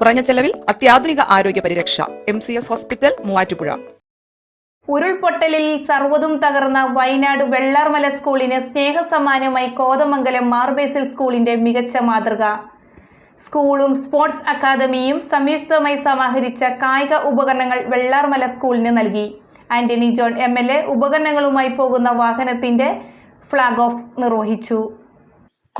കുറഞ്ഞ ചെലവിൽ അത്യാധുനിക ആരോഗ്യ പരിരക്ഷ. M C S hospital Muvattupuzha. ഉരുൾപൊട്ടലിൽ സർവതും തകർന്ന വയനാട് വെള്ളാർമല സ്കൂളിന് സ്നേഹസമ്മാനമായി കോതമംഗലം മാർബേസിൽ സ്കൂളിന്റെ മികച്ച മാതൃക. സ്കൂളും സ്പോർട്സ് അക്കാദമിയും സംയുക്തമായി സമാഹരിച്ച കായിക ഉപകരണങ്ങൾ വെള്ളാർമല സ്കൂളിന് നൽകി. ആന്റണി ജോൺ എം ഉപകരണങ്ങളുമായി പോകുന്ന വാഹനത്തിന്റെ ഫ്ളാഗ് ഓഫ് നിർവഹിച്ചു.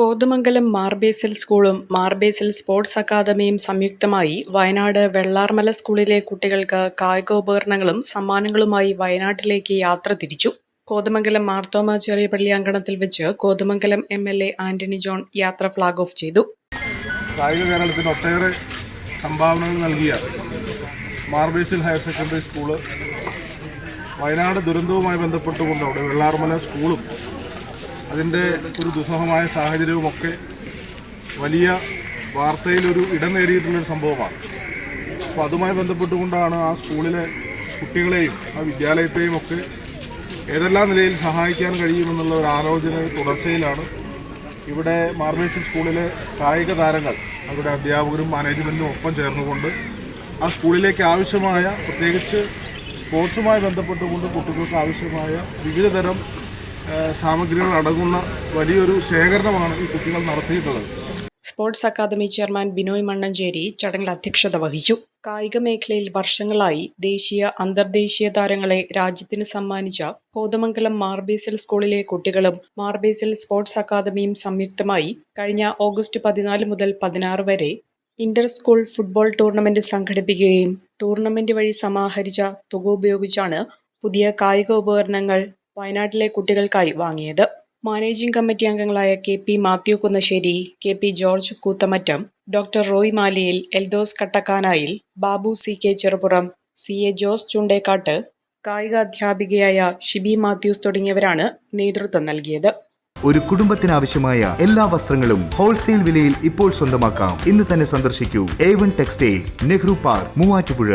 കോതമംഗലം മാർബേസിൽ സ്കൂളും മാർബേസിൽ സ്പോർട്സ് അക്കാദമിയും സംയുക്തമായി വയനാട് വെള്ളാർമല സ്കൂളിലെ കുട്ടികൾക്ക് കായികോപകരണങ്ങളും സമ്മാനങ്ങളുമായി വയനാട്ടിലേക്ക് യാത്ര തിരിച്ചു. കോതമംഗലം മാർത്തോമ ചെറിയ പള്ളി അങ്കണത്തിൽ വെച്ച് Kothamangalam M L A Antony John യാത്ര ഫ്ളാഗ് ഓഫ് ചെയ്തു. കായിക കേരളത്തിന് ഒട്ടേറെ സംഭാവനകൾ നൽകിയ Mar Basil higher secondary school Wayanad ദുരന്തവുമായി ബന്ധപ്പെട്ടുകൊണ്ട് അവിടെ വെള്ളാർമല സ്കൂളും അതിന്റെ ഒരു ദുസ്സഹമായ സാഹചര്യവുമൊക്കെ വലിയ വാർത്തയിലൊരു ഇടം നേടിയിട്ടുള്ളൊരു സംഭവമാണ്. അപ്പോൾ അതുമായി ബന്ധപ്പെട്ടുകൊണ്ടാണ് ആ സ്കൂളിലെ കുട്ടികളെയും ആ വിദ്യാലയത്തെയും ഒക്കെ ഏതെല്ലാം നിലയിൽ സഹായിക്കാൻ കഴിയുമെന്നുള്ള ഒരു ആലോചന തുടർച്ചയിലാണ്. ഇവിടെ മാർബേഴ്സ് സ്കൂളിലെ കായിക താരങ്ങൾ അവരുടെ അധ്യാപകരും മാനേജ്മെന്റും ഒപ്പം ചേർന്നുകൊണ്ട് ആ സ്കൂളിലേക്ക് ആവശ്യമായ പ്രത്യേകിച്ച് സ്പോർട്സുമായി ബന്ധപ്പെട്ടുകൊണ്ട് കുട്ടികൾക്ക് ആവശ്യമായ വിവിധ തരം ആ, സാമഗ്രികൾ അടങ്ങുന്ന വലിയൊരു ശേഖരണമാണ് ഈ കുട്ടികൾ നടത്തിയിട്ടുള്ളത്. Sports academy chairman Binoy Mannancheri ചടങ്ങിൽ അധ്യക്ഷത വഹിച്ചു. കായിക മേഖലയിൽ വർഷങ്ങളായി ദേശീയ അന്തർദേശീയ താരങ്ങളെ രാജ്യത്തിന് സമ്മാനിച്ച കോതമംഗലം മാർബേസിൽ സ്കൂളിലെ കുട്ടികളും മാർബേസിൽ സ്പോർട്സ് അക്കാദമിയും സംയുക്തമായി കഴിഞ്ഞ ഓഗസ്റ്റ് പതിനാല് മുതൽ പതിനാറ് വരെ ഇന്റർ സ്കൂൾ ഫുട്ബോൾ ടൂർണമെന്റ് സംഘടിപ്പിക്കുകയും ടൂർണമെന്റ് വഴി സമാഹരിച്ച തുക ഉപയോഗിച്ചാണ് പുതിയ കായിക ഉപകരണങ്ങൾ വയനാട്ടിലെ കുട്ടികൾക്കായി വാങ്ങിയത്. മാനേജിംഗ് കമ്മിറ്റി അംഗങ്ങളായ K P Mathew Kunnassery K P George Koothamattam doctor Roy Maliyil Eldose Kattakkanayil Babu C K Cherupuram C A Jose Chundekkattu കായിക അധ്യാപികയായ ഷിബി മാത്യൂസ് തുടങ്ങിയവരാണ് നേതൃത്വം നൽകിയത്. ഒരു കുടുംബത്തിനാവശ്യമായ എല്ലാ വസ്ത്രങ്ങളും ഹോൾസെയിൽ വിലയിൽ ഇപ്പോൾ സ്വന്തമാക്കാം. ഇന്ന് തന്നെ സന്ദർശിക്കൂ. A one textiles Nehru park Muvattupuzha.